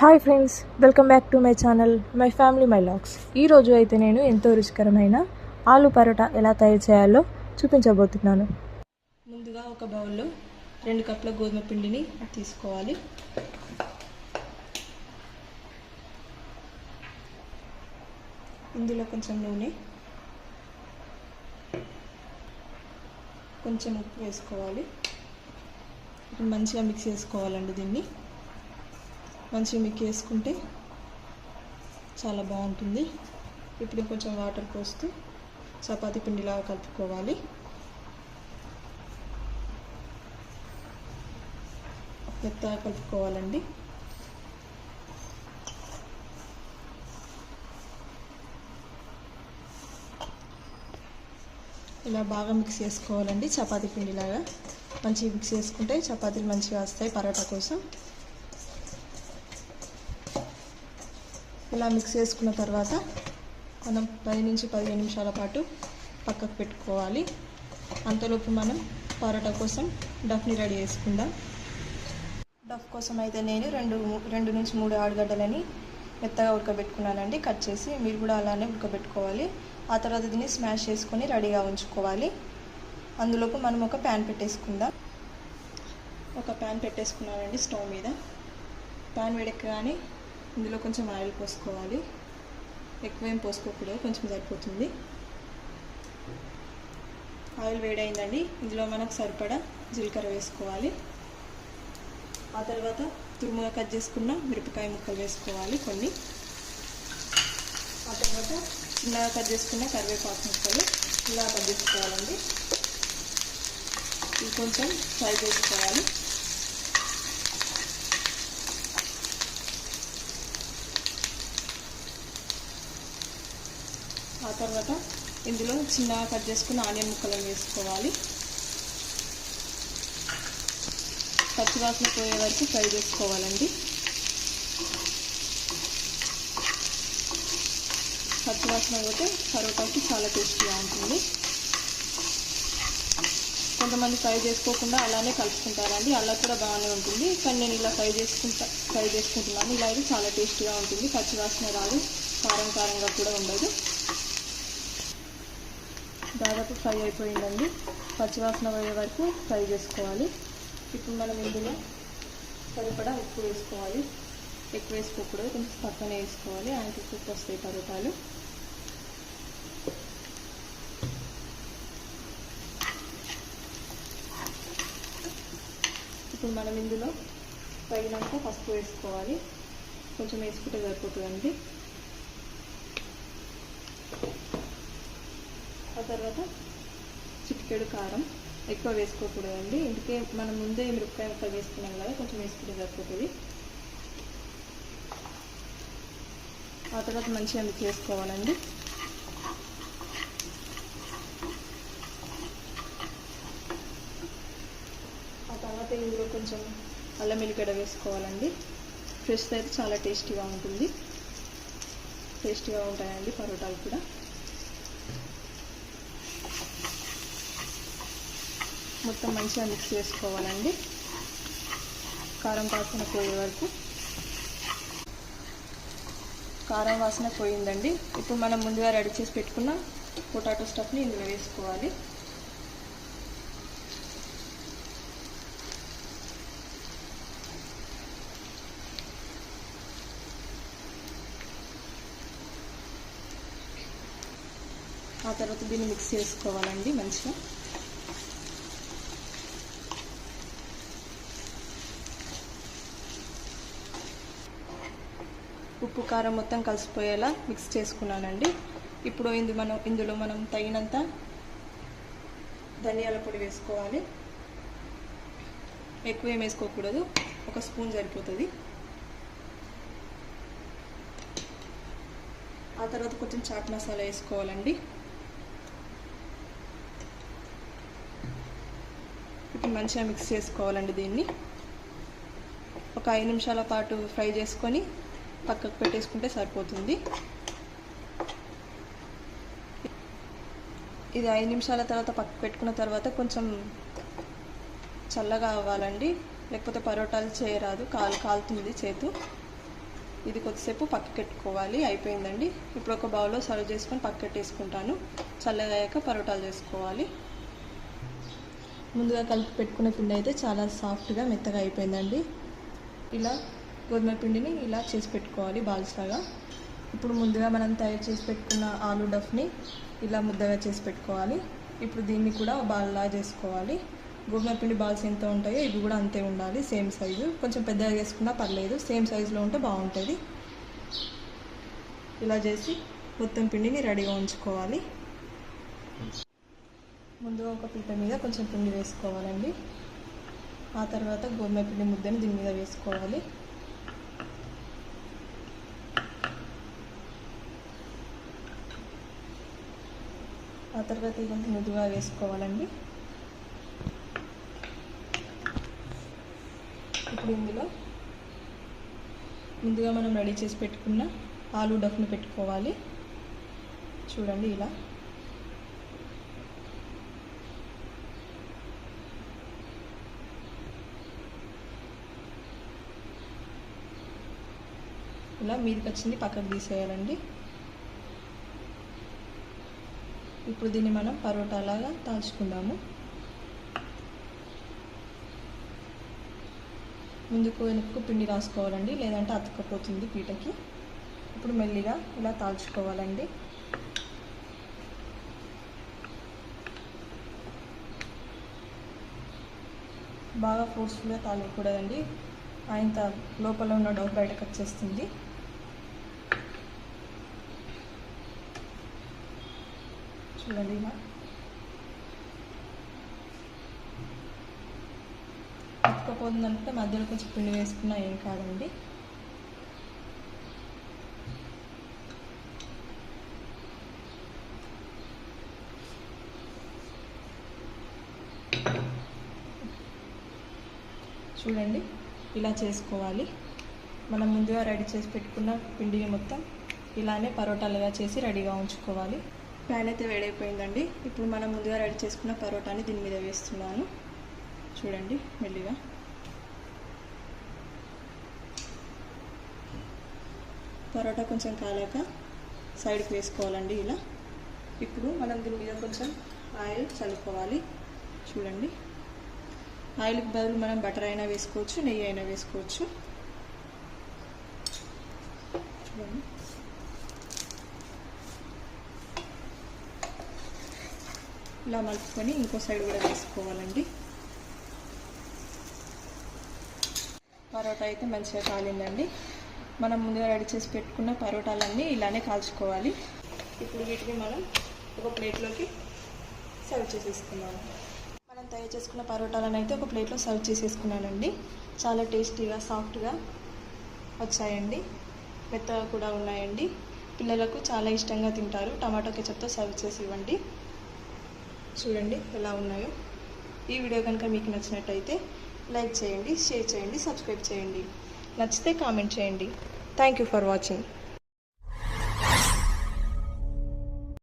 Hi friends welcome back to my channel my family my vlogs ఈరోజు అయితే నేను ఎంతో రుచికరమైన ఆలు పరోటా ఎలా తయారు చేయాలో చూపించబోతున్నాను. ముందుగా ఒక బౌల్లో రెండు కప్పుల గోధుమ పిండిని తీసుకోవాలి. ఇందులో కొంచెం నూనె కొంచెం ఉప్పు వేసుకోవాలి. మంచిగా మిక్స్ చేసుకోవాలండి దీన్ని. మంచిగా మీకు వేసుకుంటే చాలా బాగుంటుంది. ఇప్పుడు కొంచెం వాటర్ పోస్తూ చపాతీ పిండిలాగా కలుపుకోవాలి. మెత్తగా కలుపుకోవాలండి. ఇలా బాగా మిక్స్ చేసుకోవాలండి. చపాతీ పిండిలాగా మంచిగా మిక్స్ చేసుకుంటే చపాతీలు మంచిగా వస్తాయి పరోటా కోసం. ఇలా మిక్స్ చేసుకున్న తర్వాత మనం పది నుంచి పదిహేను నిమిషాల పాటు పక్కకు పెట్టుకోవాలి. అంతలోపు మనం పరోటా కోసం డఫ్ని రెడీ చేసుకుందాం. డఫ్ కోసం అయితే నేను రెండు రెండు నుంచి మూడు ఆలుగడ్డలని మెత్తగా ఉడకబెట్టుకున్నానండి. కట్ చేసి మీరు కూడా అలానే ఉడకబెట్టుకోవాలి. ఆ తర్వాత దీన్ని స్మాష్ చేసుకొని రెడీగా ఉంచుకోవాలి. అందులోపు మనం ఒక ప్యాన్ పెట్టేసుకుందాం. ఒక ప్యాన్ పెట్టేసుకున్నానండి స్టవ్ మీద. ప్యాన్ వేడెక్కగానే ఇందులో కొంచెం ఆయిల్ పోసుకోవాలి. ఎక్కువేం పోసుకోకూడదు కొంచెం సరిపోతుంది. ఆయిల్ వేడైందండి. ఇందులో మనకు సరిపడా జీలకర్ర వేసుకోవాలి. ఆ తర్వాత తురుముగా కట్ చేసుకున్న మిరపకాయ ముక్కలు వేసుకోవాలి కొన్ని. ఆ తర్వాత చిన్నగా కట్ చేసుకున్న కరివేపాకు ముక్కలు ఇలా కట్ చేసుకోవాలండి. ఇవి కొంచెం ఫ్రై చేసుకోవాలి. ఆ తర్వాత ఇందులో చిన్నగా కట్ చేసుకున్న ఆనియన్ ముక్కలను వేసుకోవాలి. పచ్చివాసన పోయే వరకు ఫ్రై చేసుకోవాలండి. పచ్చివాసన పోతే పరోటాకి చాలా టేస్టీగా ఉంటుంది. కొంతమంది ఫ్రై చేసుకోకుండా అలానే కలుపుకుంటారండి. అలా కూడా బాగానే ఉంటుంది. కానీ నేను ఇలా ఫ్రై చేసుకుంటా ఫ్రై చేసుకుంటున్నాను. ఇలా అయితే చాలా టేస్టీగా ఉంటుంది. పచ్చివాసన రాదు. కారం కారంగా కూడా ఉండదు. దాదాపు ఫ్రై అయిపోయిందండి. పచ్చివాసన పోయే వరకు ఫ్రై చేసుకోవాలి. ఇప్పుడు మనం ఇందులో సరిపడా ఉప్పు వేసుకోవాలి. ఎక్కువ వేసుకోకూడదు కొంచెం పక్కనే వేసుకోవాలి. ఆయనకి ఉప్పు వస్తాయి పరోటాలు. ఇప్పుడు మనం ఇందులో తగినంత పసుపు వేసుకోవాలి. కొంచెం వేసుకుంటే సరిపోతుందండి. ఆ తర్వాత చిటికెడు కారం ఎక్కువ వేసుకోకూడదండి. ఇందుకే మనం ముందే మిరపకాయ ముక్కలు వేసుకున్నాం కదా కొంచెం వేసుకుంటే సరిపోతుంది. ఆ తర్వాత మంచిగా మిక్స్ చేసుకోవాలండి. ఆ తర్వాత ఇందులో కొంచెం అల్లం వెల్లిగడ్డ వేసుకోవాలండి. ఫ్రెష్ అయితే చాలా టేస్టీగా ఉంటుంది. టేస్టీగా ఉంటాయండి పరోటాలు కూడా. మొత్తం మంచిగా మిక్స్ చేసుకోవాలండి. కారం వాసన పోయే వరకు. కారం వాసన పోయిందండి. ఇప్పుడు మనం ముందుగా రెడీ చేసి పెట్టుకున్న పొటాటో స్టఫ్ని ఇందులో వేసుకోవాలి. ఆ తర్వాత దీన్ని మిక్స్ చేసుకోవాలండి మంచిగా. ఉప్పు కారం మొత్తం కలిసిపోయేలా మిక్స్ చేసుకున్నానండి. ఇప్పుడు ఇందు మనం ఇందులో మనం తగినంత ధనియాల పొడి వేసుకోవాలి. ఎక్కువ ఏం వేసుకోకూడదు. ఒక స్పూన్ సరిపోతుంది. ఆ తర్వాత కొంచెం చాట్ మసాలా వేసుకోవాలండి. ఇప్పుడు మంచిగా మిక్స్ చేసుకోవాలండి దీన్ని. ఒక ఐదు నిమిషాల పాటు ఫ్రై చేసుకొని పక్కకు పెట్టేసుకుంటే సరిపోతుంది. ఇది ఐదు నిమిషాల తర్వాత పక్క పెట్టుకున్న తర్వాత కొంచెం చల్లగా అవ్వాలండి. లేకపోతే పరోటాలు చేయరాదు. కాలు కాలుతుంది చేతు. ఇది కొద్దిసేపు పక్కకెట్టుకోవాలి అయిపోయిందండి. ఇప్పుడు ఒక బౌల్లో సర్వ్ చేసుకొని పక్కకెట్టేసుకుంటాను చల్లగా అయ్యాక పరోటాలు చేసుకోవాలి. ముందుగా కలిపి పెట్టుకున్న పిండి అయితే చాలా సాఫ్ట్గా మెత్తగా అయిపోయిందండి. ఇలా గోధుమ పిండిని ఇలా చేసి పెట్టుకోవాలి బాల్స్ లాగా ఇప్పుడు ముందుగా మనం తయారు చేసి పెట్టుకున్న ఆలు డఫ్ని ఇలా ముద్దగా చేసి పెట్టుకోవాలి. ఇప్పుడు దీన్ని కూడా బాల్లా చేసుకోవాలి. గోధుమ పిండి బాల్స్ ఎంత ఉంటాయో ఇవి కూడా అంతే ఉండాలి సేమ్ సైజు. కొంచెం పెద్దగా చేసుకున్నా పర్లేదు సేమ్ సైజులో ఉంటే బాగుంటుంది. ఇలా చేసి మొత్తం పిండిని రెడీగా ఉంచుకోవాలి. ముందుగా ఒక పీట మీద కొంచెం పిండి వేసుకోవాలండి. ఆ తర్వాత గోధుమ పిండి ముద్దని దీని మీద వేసుకోవాలి. తర్వాత ఇది కొంచెం వేసుకోవాలండి. ఇప్పుడు ఇందులో ముందుగా మనం రెడీ చేసి పెట్టుకున్న ఆలు డఫ్ని పెట్టుకోవాలి. చూడండి ఇలా. ఇలా మీదకి వచ్చింది పక్కకు తీసేయాలండి. ఇప్పుడు దీన్ని మనం పరోటా లాగా తాల్చుకుందాము. ముందుకు వెనుకకు పిండి రాసుకోవాలండి లేదంటే అతకపోతుంది పీటకి. ఇప్పుడు మెల్లిగా ఇలా తాల్చుకోవాలండి. బాగా ఫోర్స్ఫుల్గా తాగకూడదండి. ఆయన లోపల ఉన్న డౌట్ బయటకు వచ్చేస్తుంది. చూడండి ఇలా అతుకపోతుందంటే మధ్యలో కొంచెం పిండి వేసుకున్నా ఏం కాదండి. చూడండి ఇలా చేసుకోవాలి. మనం ముందుగా రెడీ చేసి పెట్టుకున్న పిండిని మొత్తం ఇలానే పరోటాలుగా చేసి రెడీగా ఉంచుకోవాలి. ప్యాన్ అయితే వేడైపోయిందండి. ఇప్పుడు మనం ముందుగా రెడీ చేసుకున్న పరోటాని దీని మీద వేస్తున్నాను. చూడండి మెల్లిగా. పరోటా కొంచెం కాలాక సైడ్కి వేసుకోవాలండి ఇలా. ఇప్పుడు మనం దీని మీద కొంచెం ఆయిల్ చల్లుకోవాలి. చూడండి. ఆయిల్కి బదులు మనం బటర్ అయినా వేసుకోవచ్చు నెయ్యి అయినా వేసుకోవచ్చు. చూడండి. ఇలా మలుపుకొని ఇంకో సైడ్ కూడా వేసుకోవాలండి పరోటా అయితే మంచిగా కాలిందండి. మనం ముందుగా రెడీ చేసి పెట్టుకున్న పరోటాలన్నీ ఇలానే కాల్చుకోవాలి. ఇప్పుడు వీటిని మనం ఒక ప్లేట్లోకి సర్వ్ చేసేసుకున్నాము మనం తయారు చేసుకున్న పరోటాలను అయితే ఒక ప్లేట్లో సర్వ్ చేసేసుకున్నానండి. చాలా టేస్టీగా సాఫ్ట్గా వచ్చాయండి. మెత్తగా కూడా ఉన్నాయండి. పిల్లలకు చాలా ఇష్టంగా తింటారు. టమాటో కెచప్తో సర్వ్ చేసి ఇవ్వండి. చూడండి ఎలా ఉన్నాయో. ఈ వీడియో కనుక మీకు నచ్చినట్టయితే లైక్ చేయండి షేర్ చేయండి సబ్స్క్రైబ్ చేయండి. నచ్చితే కామెంట్ చేయండి. Thank you for watching